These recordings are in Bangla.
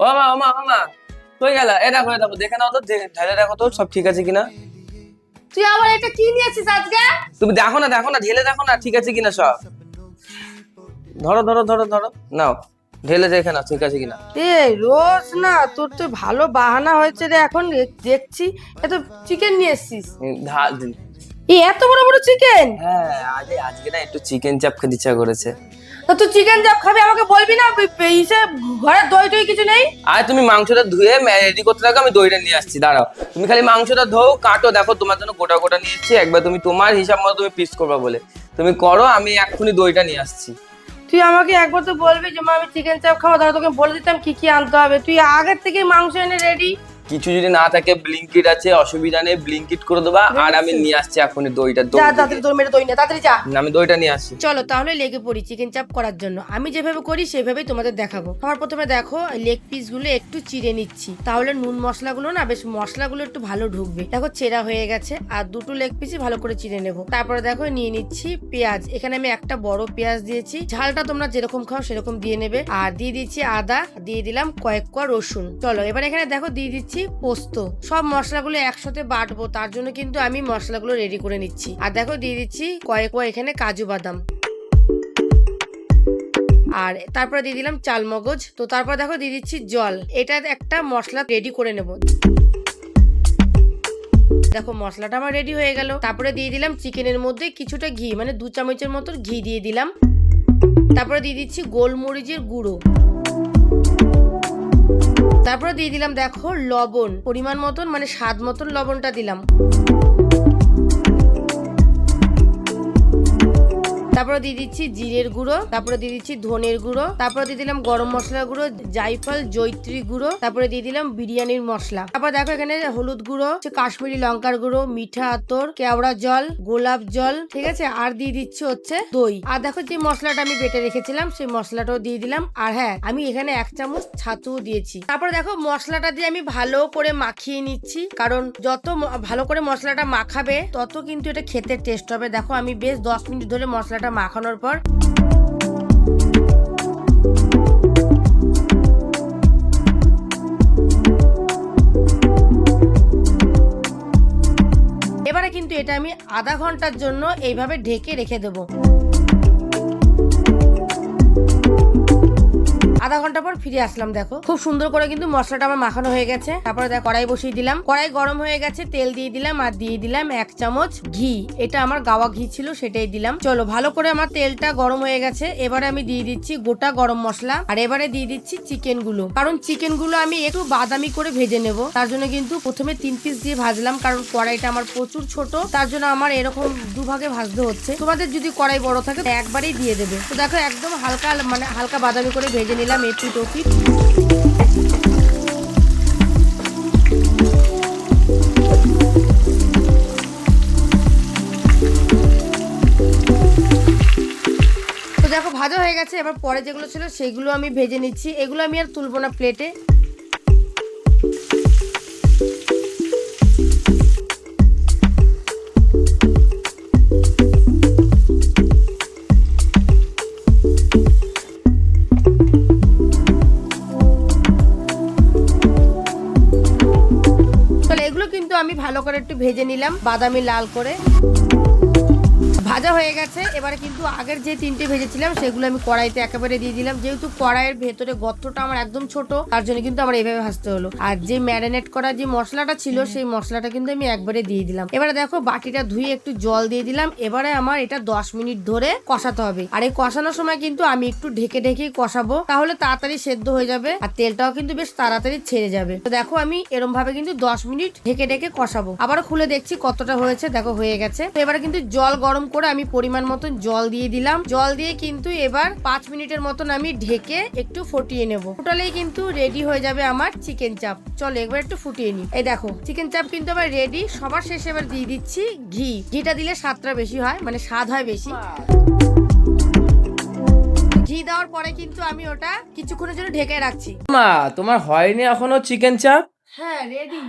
ও মা ও মা ও মা। কই গেল? এ দেখো এ দেখো দেখে নাও তো ঢেলে দেখো তো সব ঠিক আছে কিনা? তুই আবার এটা কি নিয়েছিস আজকে? তুমি দেখো না দেখো না ঢেলে দেখো না ঠিক আছে কিনা সব? ধরো ধরো ধরো ধরো নাও ঢেলে দেখে নাও ঠিক আছে কিনা? এ রোজ না তোর তো ভালো বাহানা হয়েছে রে এখন দেখছি এত চিকেন নিয়ে এসছিস। এই এত বড় বড় চিকেন হ্যাঁ আজকে না একটু চিকেন চাপ খেতে ইচ্ছা করেছে। তো তুই চিকেন চাপ খাবি আমাকে বলবি না? ইসে ঘরে দই টই কিছু নেই? আর তুমি মাংসটা ধুয়ে রেডি করতে থাকো আমি দইটা নিয়ে আসছি দাঁড়াও। তুমি খালি মাংসটা ধো কাটো দেখো তোমার জন্য গোটা গোটা নিয়ে এসছি একবার তুমি তোমার হিসাব মতো তুমি পিস করবে বলে। তুমি করো আমি এক্ষুনি দইটা নিয়ে আসছি। তুই আমাকে একবার তো বলবি যে মা আমি চিকেন চাপ খাব তাহলে তোকে বলে দিতাম কি কি আনতে হবে। তুই আগের থেকে মাংস এনে রেডি কিছু যদি না থাকে ব্লিঙ্কিট আছে অসুবিধা নেই ব্লিঙ্কিট করে দেবা আর আমি নিয়ে আসছি এখনই দইটা দই যা তাড়াতাড়ি তোর মেরে দই নে তাড়াতাড়ি যা। আমি দইটা নিয়ে আসছি। চলো তাহলে লেগে পড়ি চিকেন চাপ করার জন্য। আমি যেভাবে করি সেভাবেই তোমাদের দেখাবো। আমার প্রথমে দেখো লেগ পিসগুলো একটু চিড়ে নিচ্ছি। তাহলে নুন মশলাগুলো না বেশ মশলাগুলো একটু ভালো ঢুকবে। দেখো চেরা হয়ে গেছে আর দুটো লেগ পিসই ভালো করে চিড়ে নেব। তারপরে দেখো নিয়ে নিচ্ছি পেঁয়াজ। এখানে আমি একটা বড় পেঁয়াজ দিয়েছি। ঝালটা তোমরা যেরকম খাও সেরকম দিয়ে নেবে। আর দিয়ে দিচ্ছি আদা দিয়ে দিলাম কয়েক কোয়া রসুন। চলো এবার এখানে দেখো দিয়ে দিচ্ছি পোস্ত। সব মশলাগুলো একসাথে বাটবো, তার জন্য কিন্তু আমি মশলাগুলো রেডি করে নিচ্ছি। আর দেখো, দিয়ে দিচ্ছি কয়েক কোয়া এখানে কাজু বাদাম। আর তারপরে দিয়ে দিলাম চাল মগজ তো তারপর দেখো, দিয়ে দিচ্ছি জল। এটা একটা মশলা রেডি করে নেব। দেখো, মশলাটা আমার রেডি হয়ে গেল। তারপরে দিয়ে দিলাম চিকেনের মধ্যে কিছুটা ঘি মানে দু চামচের মতো ঘি দিয়ে দিলাম। তারপরে দিয়ে দিচ্ছি গোলমরিচের গুঁড়ো। তারপরে দিয়ে দিলাম দেখো লবণ পরিমাণ মতন মানে স্বাদ মতন লবণটা দিলাম। তারপরে দিয়ে দিচ্ছি জিরের গুঁড়ো, তারপরে দিয়ে দিচ্ছি ধনের গুঁড়ো, তারপরে দিয়ে দিলাম গরম মশলা গুঁড়ো জাইফল জৈত্রী গুঁড়ো, তারপরে দিয়ে দিলাম বিরিয়ানির মশলা। তারপর দেখো এখানে হলুদ গুঁড়ো কাশ্মীরি লঙ্কার গুঁড়ো, মিঠা আতর, কেওড়া জল, গোলাপ জল, ঠিক আছে? আর দিয়ে দিচ্ছি হচ্ছে দই। আর দেখো যে মশলাটা আমি বেটে রেখেছিলাম, সেই মশলাটাও দিয়ে দিলাম। আর হ্যাঁ আমি এখানে এক চামচ ছাতুও দিয়েছি। তারপরে দেখো মশলাটা দিয়ে আমি ভালো করে মাখিয়ে নিচ্ছি, কারণ যত ভালো করে মশলাটা মাখাবে, তত কিন্তু এটা খেতে টেস্ট হবে। দেখো আমি বেশ দশ মিনিট ধরে মশলাটা মাখানোর পর এবারে কিন্তু এটা আমি আধা ঘণ্টার জন্য এইভাবে ঢেকে রেখে দেবো। আধা ঘণ্টা পর ফিরে আসলাম, দেখো। খুব সুন্দর করে কিন্তু মশলাটা আমার মাখানো হয়ে গেছে। তারপরে দেখ, কড়াই বসিয়ে দিলাম। কড়াই গরম হয়ে গেছে, তেল দিয়ে দিলাম আর দিয়ে দিলাম এক চামচ ঘি। এটা আমার গাওয়া ঘি ছিল, সেটাই দিলাম। চলো, ভালো করে আমার তেলটা গরম হয়ে গেছে। এবারে আমি দিয়ে দিচ্ছি গোটা গরম মশলা আর এবারে দিয়ে দিচ্ছি চিকেনগুলো কারণ চিকেনগুলো আমি একটু বাদামি করে ভেজে নেব। তার জন্য কিন্তু প্রথমে তিন পিস দিয়ে ভাজলাম, কারণ কড়াইটা আমার প্রচুর ছোট। তার জন্য আমার এরকম দুভাগে ভাজতে হচ্ছে। তোমাদের যদি কড়াই বড় থাকে একবারেই দিয়ে দেবে। তো দেখো, একদম হালকা মানে হালকা বাদামি করে ভেজে নিলাম। এটু টপি তো দেখো, ভাজা হয়ে গেছে। এবার পরে যেগুলো ছিল, সেগুলো আমি ভেজে নিচ্ছি। এগুলো আমি আর তুলবো না প্লেটে আমি ভালো করে একটু ভেজে নিলাম বাদামি লাল করে। ভাজা হয়ে গেছে। এবারে কিন্তু আগের যে তিনটে ভেজেছিলাম সেগুলো আমি কড়াইতে একেবারে দিয়ে দিলাম। যেহেতু কড়াইয়ের ভেতরে গর্তটা আমার একদম ছোট তার জন্য কিন্তু আমার এভাবে ভাজতে হলো। আর যে ম্যারিনেট করা যে মশলাটা ছিল সেই মশলাটা কিন্তু আমি একবারে দিয়ে দিলাম। এবারে দেখো বাটিটা ধুয়ে একটু জল দিয়ে দিলাম। এবারে আমার এটা দশ মিনিট ধরে কষাতে হবে। আর এই কষানোর সময় কিন্তু আমি একটু ঢেকে ঢেকেই কষাবো। তাহলে তাড়াতাড়ি সেদ্ধ হয়ে যাবে আর তেলটাও কিন্তু বেশ তাড়াতাড়ি ছেড়ে যাবে। তো দেখো আমি এরম ভাবে কিন্তু দশ মিনিট ঢেকে ঢেকে কষাবো। আবারও খুলে দেখছি কতটা হয়েছে। দেখো হয়ে গেছে। তো এবারে কিন্তু জল গরম করে আমি পরিমাণ মতন জল দিয়ে দিলাম। জল দিয়ে কিন্তু এবার পাঁচ মিনিটের মতন আমি ঢেকে একটু ফুটিয়ে নেব। ফুটালেই কিন্তু রেডি হয়ে যাবে আমার চিকেন চাপ চলো একবার একটু ফুটিয়ে নি এই দেখো চিকেন চাপ কিন্তু আমার রেডি সবার শেষে এবার দিয়ে দিচ্ছি ঘি। ঘিটা দিলে স্বাদটা বেশি হয় মানে স্বাদ হয় বেশি। ঘি দেওয়ার পরে কিন্তু আমি ওটা কিছুক্ষণের জন্য ঢেকে রাখছি। মা তোমার হয়নি এখনও চিকেন চাপ হ্যাঁ রেডি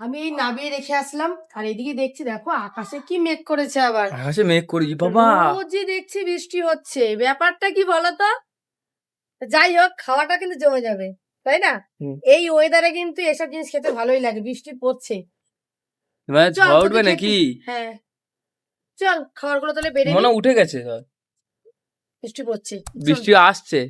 আমি এই নামিয়ে রেখে আসলাম। আর এদিকে দেখছি দেখো আকাশে কি মেঘ করেছে আবার। আকাশে মেঘ করি বাবা। রোজই দেখছি বৃষ্টি হচ্ছে। ব্যাপারটা কি বলতো? যাই হোক খাওয়াটা কিন্তু জমে যাবে তাই না? এই ওয়েদারে কিন্তু এসব জিনিস খেতে ভালোই লাগে বৃষ্টি পড়ছে। উঠবে নাকি? হ্যাঁ। চল খাবারগুলো তাহলে বেড়ে মনে উঠে গেছে। বৃষ্টি পড়ছে। বৃষ্টি আসছে।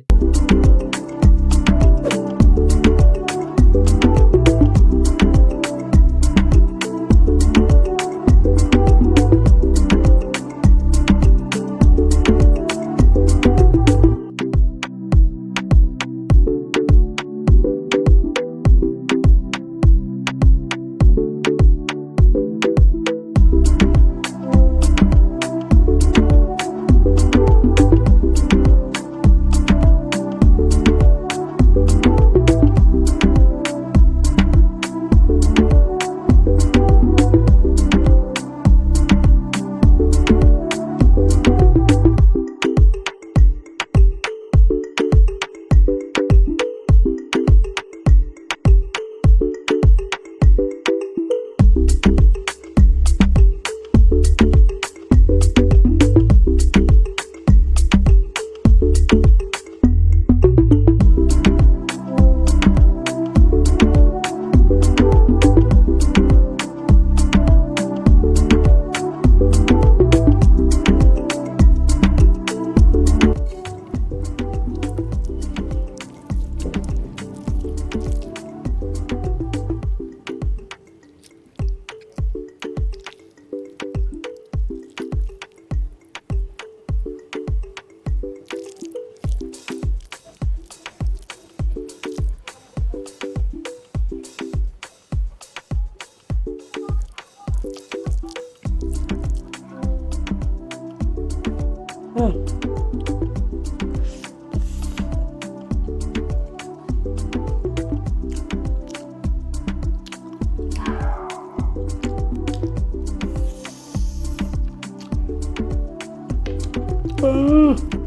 Oh.